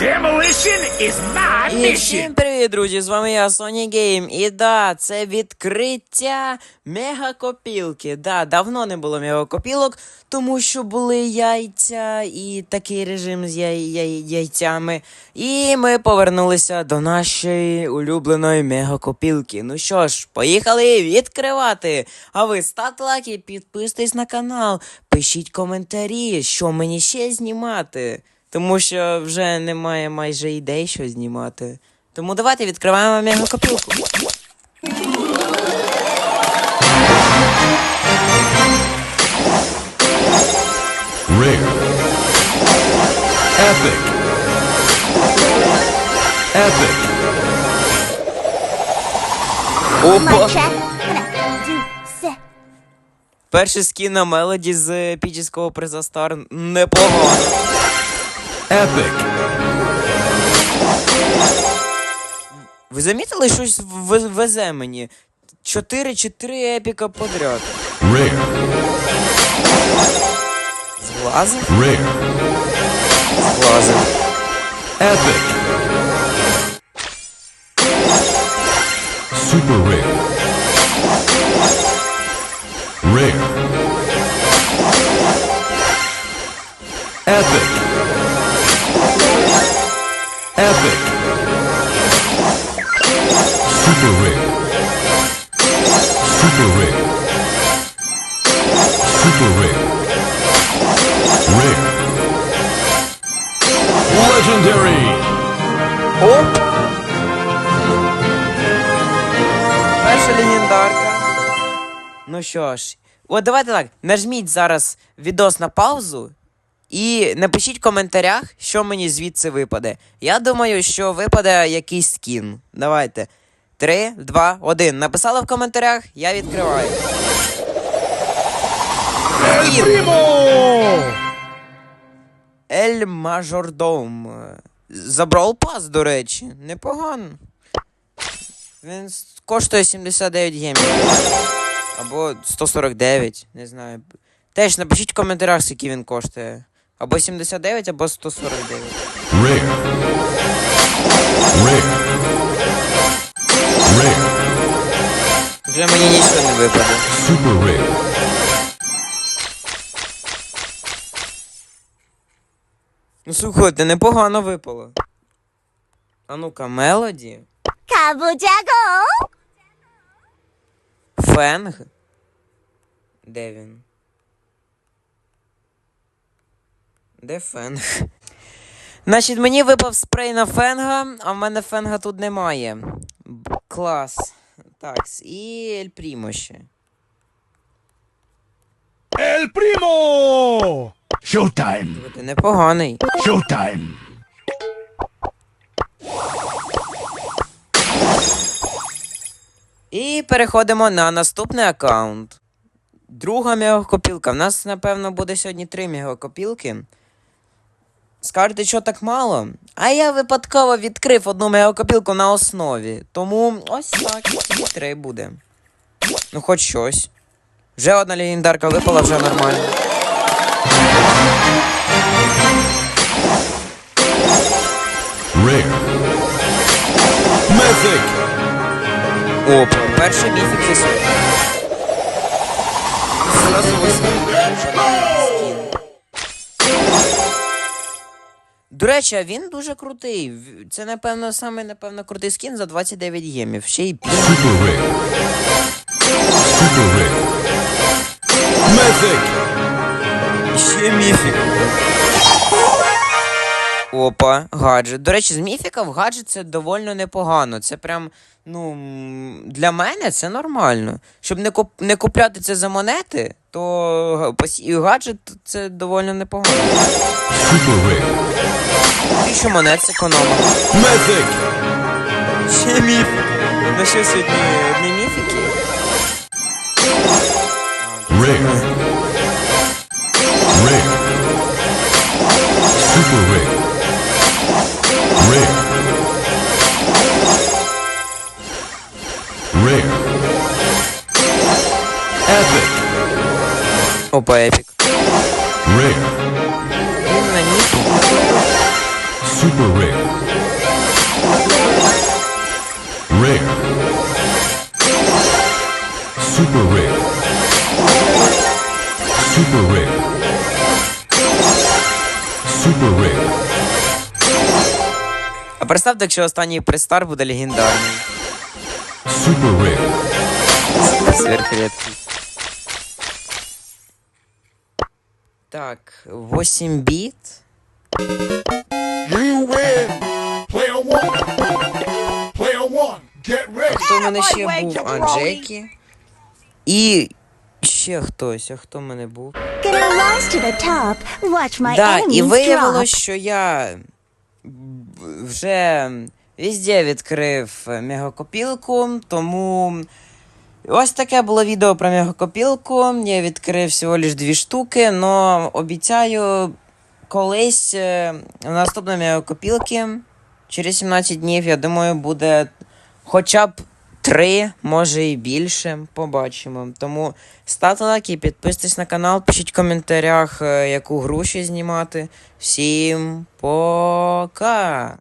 Demolition is my І всім привіт, друзі! З вами я, Sony Game. І да, це відкриття мегакопілки. Да, давно не було мегакопілок, тому що були яйця і такий режим з яй- яй- яйцями. І ми повернулися до нашої улюбленої мегакопілки. Ну що ж, поїхали відкривати. А ви ставте лайки, підписуйтесь на канал, пишіть коментарі, що мені ще знімати. Тому що вже немає майже ідей, що знімати. Тому давайте відкриваємо мегакопілку. Rare. Epic. Epic. Опа! Перший скін на мелоді з епічного приза Стар непогано. Epic. Ви замітили щось в- везе мені? Чотири чи три епіка подряд. Rare. Зглазив? Rare. Зглазив. Epic. Super rare. Rare. Epic. Super rare. Super rare. Super rare. Rare. Legendary. Оп! Перша легендарка. Ну що ж, от давайте так. Нажміть зараз відос на паузу і напишіть в коментарях, що мені звідси випаде. Я думаю, що випаде якийсь скін. Давайте. Три, два, один. Написали в коментарях, я відкриваю. Скін. Ель Мажордом. Забрав пас, до речі. Непогано. Він коштує 79 гемів. Або 149, не знаю. Теж напишіть в коментарях, скільки він коштує. Або 79, або 149. Rare. Rare. тебе. Super Rail. Ну слухайте, непогано випало. А ну-ка, мелоді. Кабудяго! Фенг. Де він? Де фенг? Значить, мені випав спрей на фенга, а в мене фенга тут немає. Клас. Так, і Ель Прімо ще. El Primo. Showtime. Ти непоганий. Showtime. І переходимо на наступний аккаунт. Друга мегакопілка. В нас, напевно, буде сьогодні три мегакопілки. Скажете, що так мало? А я випадково відкрив одну мегакопілку на основі. Тому ось так, три буде. Ну, хоч щось. Вже одна легендарка випала, вже нормально. Rare. Mythic. Опа, перший міфік за сьогодні. Зразу висвітлює До речі, а він дуже крутий. Це, напевно, саме, напевно, крутий скін за 29 гемів. Ще й. Super rare. Mythic. Ще міфік. Опа, гаджет. До речі, з міфіка в гаджет це доволі непогано. Це прям, ну, для мене це нормально. Щоб не, куп... не купляти це за монети, то пос- гаджет це доволі непогано. Rare. Тисячу монет зекономили. Mythic. Ще міфік. Ну що сьогодні одні міфіки? Rare. Rare. Super Опа, епік. Rare. Він на міфік. Super rare. Rare. Super rare. Super rare. Super rare. А представте, якщо останній пристар буде легендарний. Super rare. Сверхредкий. Так, 8 біт. You win. Player one. Player one. Get ready. Хто в мене ще був? А, Джекі. І ще хтось. А хто в мене був? Да, і виявилось, що я вже везде відкрив мегакопілку, тому ось таке було відео про мегакопілку. Я відкрив всього лиш дві штуки, але обіцяю колись е, в наступної мегакопілки через 17 днів, я думаю, буде хоча б три, може і більше. Побачимо. Тому ставте лайки, підписуйтесь на канал, пишіть в коментарях, е, яку гру ще знімати. Всім пока!